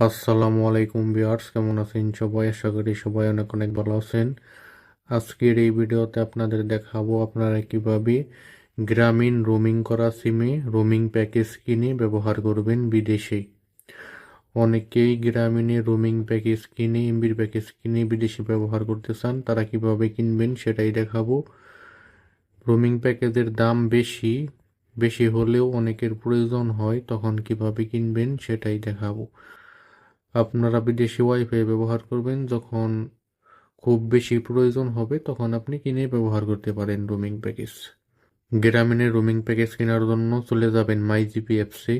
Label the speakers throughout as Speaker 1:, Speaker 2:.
Speaker 1: আসসালামু আলাইকুম বিয়ার্স কেমন আছেন সবাই? আশা করি সবাই অনেক অনেক ভালো আছেন। আজকের এই ভিডিওতে আপনাদের দেখাবো আপনারা কীভাবে গ্রামীণ রোমিং করা সিমে রোমিং প্যাকেজ কিনে ব্যবহার করবেন বিদেশে। অনেকেই গ্রামীণে রোমিং প্যাকেজ কিনে, এমবির প্যাকেজ কিনে বিদেশে ব্যবহার করতে চান, তারা কীভাবে কিনবেন সেটাই দেখাবো। রোমিং প্যাকেজের দাম বেশি বেশি হলেও অনেকের প্রয়োজন হয়, তখন কীভাবে কিনবেন সেটাই দেখাবো। আপনারা বিদেশি ওয়াইফাই ব্যবহার করবেন, যখন খুব বেশি প্রয়োজন হবে, তখন আপনি কিনে ব্যবহার করতে পারেন রোমিং প্যাকেজ গ্রামীণের রোমিং প্যাকেজ কেনার জন্য চলে যাবেন মাই জিপি অ্যাপসে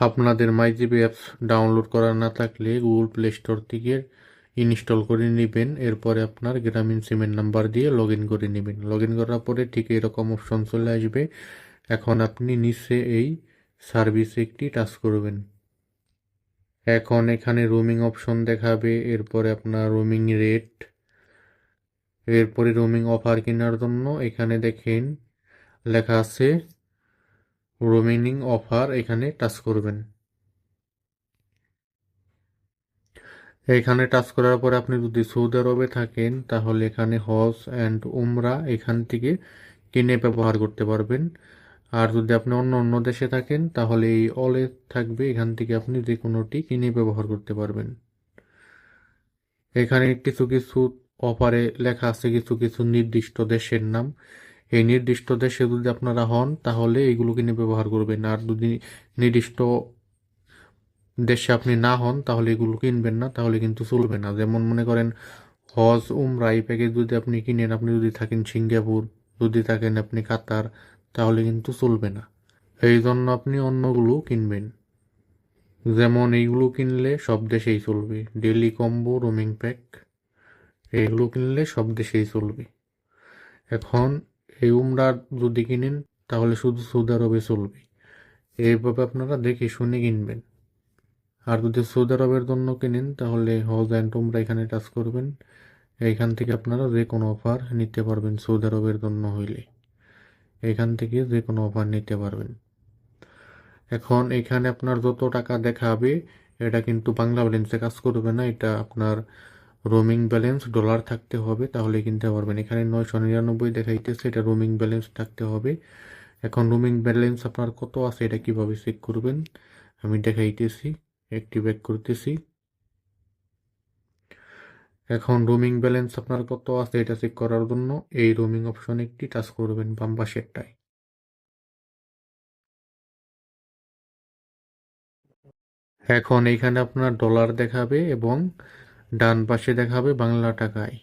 Speaker 1: আপনাদের মাই জিপি অ্যাপস ডাউনলোড করা না থাকলে গুগল প্লে স্টোর থেকে ইনস্টল করে নেবেন, এরপরে আপনার গ্রামীণ সিমের নাম্বার দিয়ে লগ ইন করে নেবেন। লগ ইন করার পরে ঠিক এরকম অপশন চলে আসবে। এখন আপনি নিচে এই সার্ভিসে একটি টাচ করবেন। এখন এখানে রোমিং অপশন দেখাবে, এরপরে আপনার রোমিং রেট এরপরে রোমিং অফার কেনার জন্য এখানে দেখেন, লেখা আছে রোমিং অফার এখানে টাচ করবেন। এখানে টাচ করার পরে আপনি যদি সৌদি আরবে থাকেন, তাহলে এখানে হজ অ্যান্ড উমরা এখান থেকে কিনে ব্যবহার করতে পারবেন। আর যদি আপনি অন্য অন্য দেশে থাকেন, তাহলে এই অলে থাকবে, এখান থেকে আপনি যে কোনোটি কিনে ব্যবহার করতে পারবেন। এখানে কিছু কিছু অফারে লেখা আছে, কিছু কিছু নির্দিষ্ট দেশের নাম। এই নির্দিষ্ট দেশে যদি আপনারা হন, তাহলে এইগুলো কিনে ব্যবহার করবেন। আর যদি নির্দিষ্ট দেশে আপনি না হন, তাহলে এগুলো কিনবেন না, তাহলে কিন্তু চলবে না। যেমন মনে করেন, হজ, উমরা, এই প্যাকেজ যদি আপনি কিনেন, আপনি যদি থাকেন সিঙ্গাপুর, যদি থাকেন আপনি কাতার তাহলে কিন্তু চলবে না। এই জন্য আপনি অন্যগুলো কিনবেন। যেমন এইগুলো কিনলে সব দেশেই চলবে। ডেলি কম্বো, রোমিং প্যাক, এইগুলো কিনলে সব দেশেই চলবে। এখন এই উমরা যদি কিনেন, তাহলে শুধু সৌদি আরবে চলবে। এইভাবে আপনারা দেখে শুনে কিনবেন। আর যদি সৌদি আরবের জন্য কিনেন, তাহলে হজ অ্যান্ড উমরা এখানে টাচ করবেন। এইখান থেকে আপনারা যে কোনো অফার নিতে পারবেন সৌদি আরবের জন্য হইলে। এখান থেকে যে কোনো অফার নিতে পারবেন। এখন এখানে আপনার যত টাকা দেখাবে, এটা কিন্তু বাংলা ব্যালেন্সে কাজ করবে না, এটা আপনার রোমিং ব্যালেন্স ডলার থাকতে হবে, তাহলে কিনতে পারবেন। এখানে নয়শো নিরানব্বই দেখাইতেছে, এটা রোমিং ব্যালেন্স থাকতে হবে। এখন রোমিং ব্যালেন্স আপনার কত আছে, এটা কীভাবে চেক করবেন? আমি দেখাইতেছি অ্যাক্টিভেট করতেছি। এখন রোমিং ব্যালেন্স আপনার কত আছে এটা চেক করার জন্য? এই রোমিং অপশন একটি টাচ করবেন বাম পাশেরটায়। এখন এইখানে আপনার ডলার দেখাবে এবং ডান পাশে দেখাবে বাংলা টাকায়।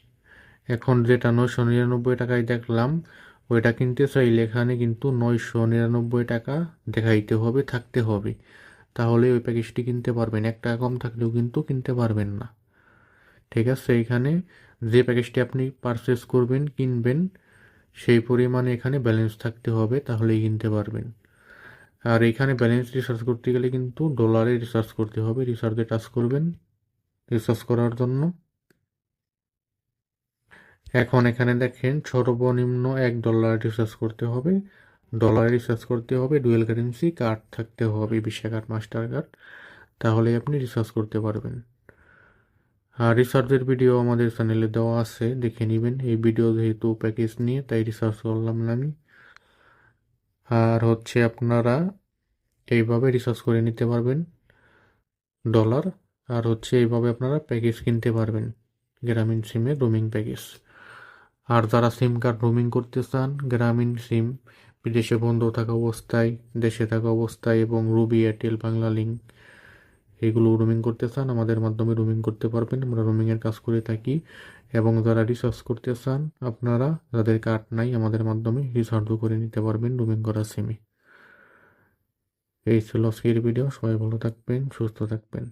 Speaker 1: এখন যেটা নয়শো নিরানব্বই টাকায় দেখলাম, ওইটা কিনতে চাইলে এখানে কিন্তু নয়শো নিরানব্বই টাকা দেখাইতে হবে, থাকতে হবে। তাহলে ওই প্যাকেজটি কিনতে পারবেন। এক টাকা কম থাকলেও কিন্তু কিনতে পারবেন না। ঠিক আছে, এইখানে যে প্যাকেজটি আপনি পারচেস করবেন, কিনবেন, সেই পরিমাণে এখানে ব্যালেন্স থাকতে হবে, তাহলেই কিনতে পারবেন। আর এখানে ব্যালেন্স রিসার্চ করতে গেলে কিন্তু ডলারে রিসার্চ করতে হবে রিসার্চে টাচ করবেন রিসার্চ করার জন্য। এখন এখানে দেখেন সর্বনিম্ন এক ডলার রিসার্চ করতে হবে ডলার রিসার্চ করতে হবে ডুয়েল কারেন্সি কার্ড থাকতে হবে ভিসা কার্ড মাস্টার কার্ড তাহলে আপনি রিসার্চ করতে পারবেন। আর রিসার্চের ভিডিও আমাদের চ্যানেলে দেওয়া আছে, দেখে নেবেন। এই ভিডিও যেহেতু প্যাকেজ নিয়ে, তাই রিসার্চ করলাম না আমি। আর হচ্ছে আপনারা এইভাবে রিসার্চ করে নিতে পারবেন ডলার আর হচ্ছে এইভাবে আপনারা প্যাকেজ কিনতে পারবেন, গ্রামীণ সিমে রোমিং প্যাকেজ আর যারা সিম কার্ড রোমিং করতে চান, গ্রামীণ সিম বিদেশে বন্ধ থাকা অবস্থায়, দেশে থাকা অবস্থায় এবং রুবি এয়ারটেল বাংলা লিঙ্ক এগুলো রুমিং করতে চান, আমাদের মাধ্যমে রুমিং করতে পারবেন। আমরা রুমিংয়ের কাজ করে থাকি। এবং যারা রিসার্চ করতে চান, আপনারা যাদের কার্ড নাই, আমাদের মাধ্যমে রিসার্চও করে নিতে পারবেন রুমিং করার সিমে এই ছিল আজকের ভিডিও সবাই ভালো থাকবেন, সুস্থ থাকবেন।